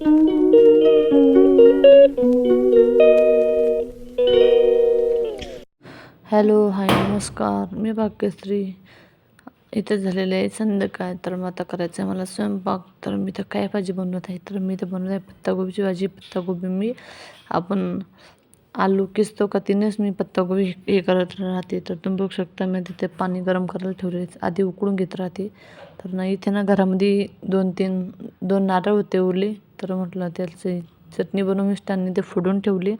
Hello hi नमस्कार. मी भाग्यश्री. इथे झालेलं आहे संध्याकाळ तर मग आता करायचं आहे मला स्वयंपाक. तर मी तर काय भाजी बनवत आहे? तर मी तर बनवत आहे पत्तागोबीची भाजी. पत्तागोबी मी आपण आलू किसतो का तिनेच मी पत्तागोबी हे करत राहते. तर तुम्ही बघू शकता मी तिथे पाणी गरम करायला ठेवले आधी उकळून घेत राहते. तर ना इथे ना घरामध्ये दोन तीन दोन नारळ होते उरले. तर म्हटलं त्याची चटणी बनवून मिष्टांनी ते फोडून ठेवली.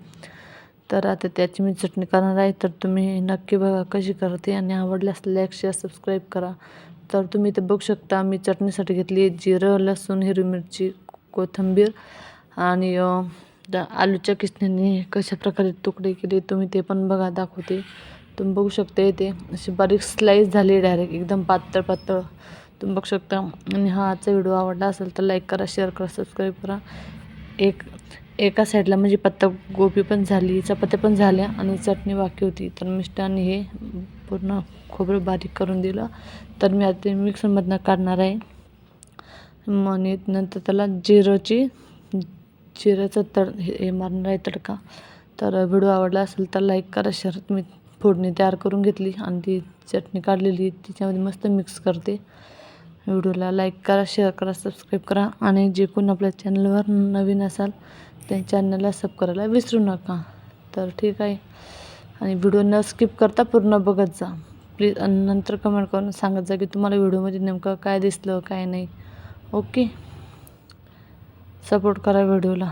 तर आता त्याची मी चटणी करणार आहे तर तुम्ही नक्की बघा कशी करते आणि आवडल्यास लाईक शेअर सबस्क्राईब करा. तर तुम्ही ते बघू शकता मी चटणीसाठी घेतली जिरं लसूण हिरवी मिरची कोथिंबीर आणि आलूच्या किसण्याने कशा प्रकारे तुकडे केले तुम्ही ते पण बघा दाखवते. तुम्ही बघू शकता ते अशी बारीक स्लाईस झाली डायरेक्ट एकदम पातळ पातळ तुम्ही बघू शकता. आणि हा आजचा व्हिडिओ आवडला असेल तर लाईक करा शेअर करा सबस्क्राईब करा. एक एका साईडला म्हणजे पत्ता गोबी पण झाली चपात्या पण झाल्या आणि चटणी बाकी होती. तर मिष्टाने हे पूर्ण खोबरं बारीक करून दिलं. तर मी आता मिक्सरमधनं काढणार आहे. आणि नंतर त्याला जिरोची जिऱ्याचं तड हे हे मारणार आहे तडका. तर व्हिडिओ आवडला असेल तर लाईक करा शेअर मी फोडणी तयार करून घेतली आणि ती चटणी काढलेली तिच्यामध्ये मस्त मिक्स करते. व्हिडिओला लाईक करा शेअर करा सबस्क्राईब करा आणि जे कोण आपल्या चॅनलवर नवीन असाल त्या चॅनलला सब करायला विसरू नका. तर ठीक आहे. आणि व्हिडिओ न स्किप करता पूर्ण बघत जा. प्लीज नंतर कमेंट करून सांगत जा की तुम्हाला व्हिडिओमध्ये नेमकं काय दिसलं काय नाही. ओके. सपोर्ट करा व्हिडिओला.